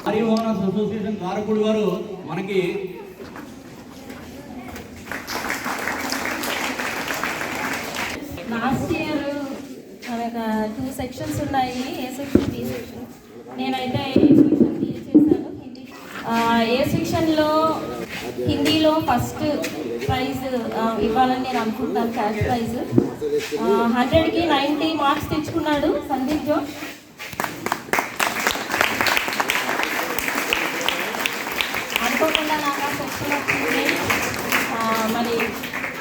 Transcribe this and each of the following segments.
Hari owners association కారకుడు వారు మనకి లాస్ట్ ఇయర్ మనకు టూ సెక్షన్స్ ఉన్నాయి. A section? B section. నేనైతే ఏ సెక్షన్? బి చేశాను. హిందీ. ఏ సెక్షన్లో? హిందీలో ఫస్ట్ ప్రైజ్ ఇవ్వాలని నేను అనుకుంటున్నాను క్యాష్ ప్రైజ్. హండ్రెడ్కి నైంటీ మార్క్స్ తెచ్చుకున్నాడు సందీప్ జోష్ అనుకోకుండా నాకు ఆ సెక్షన్ వచ్చింది ఆ, మరి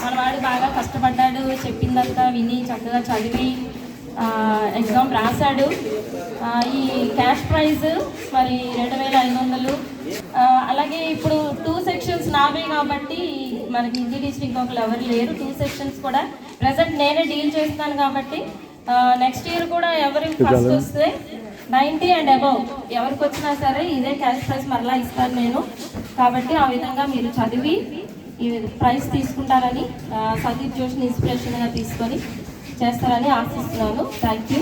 మన వాడు బాగా కష్టపడ్డాడు చెప్పిందంతా విని చక్కగా చదివి ఎగ్జామ్ రాశాడు. ఈ క్యాష్ ప్రైజ్ మరి రెండు వేల ఐదు వందలు. అలాగే ఇప్పుడు టూ సెక్షన్స్ నావే కాబట్టి మనకి హిందీ డిస్ట్రిక్ట్ ఒకరు ఎవరు లేరు. టూ సెక్షన్స్ కూడా ప్రజెంట్ నేనే డీల్ చేస్తాను కాబట్టి నెక్స్ట్ ఇయర్ కూడా ఎవరు ఫస్ట్ వస్తే నైంటీ అండ్ అబౌవ్ ఎవరికి వచ్చినా సరే ఇదే క్యాష్ ప్రైజ్ మరలా ఇస్తాను నేను కాబట్టి ఆ విధంగా మీరు చదివి ఈ ప్రైజ్ తీసుకుంటారని ఆ, సందీప్ జోష్ని ఇన్స్పిరేషన్గా తీసుకొని చేస్తారని ఆశిస్తున్నాను థ్యాంక్ యూ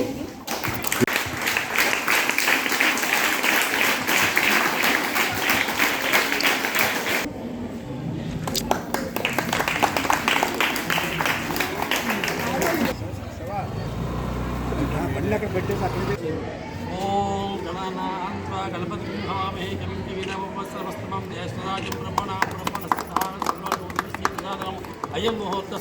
ఓం గణానాం త్వా గణపతిం హవామహే కవిం కవినవస్త్రవస్త్రమం బ్రహ్మణా బ్రహ్మణస్థాన సర్వోదయం అయం ముహూర్త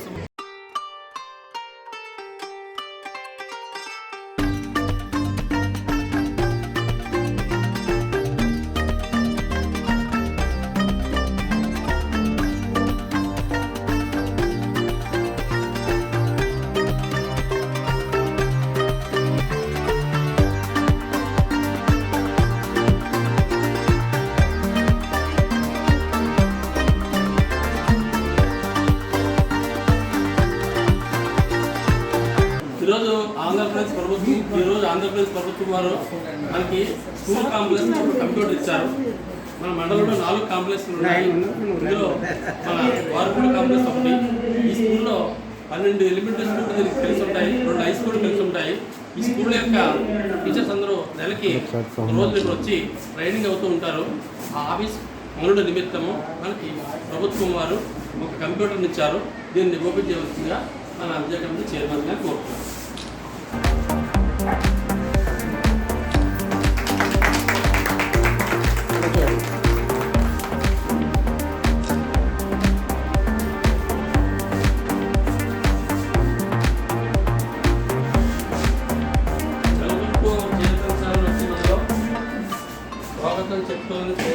ఆంధ్రప్రదేశ్ ప్రభుత్వం ఈరోజు ఆంధ్రప్రదేశ్ ప్రభుత్వం వారు మనకి స్కూల్ కాంప్లెక్స్ కంప్యూటర్ ఇచ్చారు. మన మండలంలో నాలుగు కాంప్లెక్స్లు ఉన్నాయి. ఇందులో మన వార్పుల కాంప్లెక్స్ ఒకటి ఈ స్కూల్లో పన్నెండు ఎలిమెంటరీ స్కూల్ దీనికి కలిసి ఉంటాయి రెండు హై స్కూల్ కలిసి ఉంటాయి. ఈ స్కూల్ యొక్క టీచర్స్ అందరూ నెలకి రోజు ఇక్కడ వచ్చి ట్రైనింగ్ అవుతూ ఉంటారు. ఆ ఆఫీస్ అమలుడు నిమిత్తము మనకి ప్రభుత్వం వారు ఒక కంప్యూటర్ని ఇచ్చారు. దీన్ని ఓపెన్ చేయవలసిందిగా మన విజయ కమిటీ చైర్మన్ కోరుతున్నాను Thank you.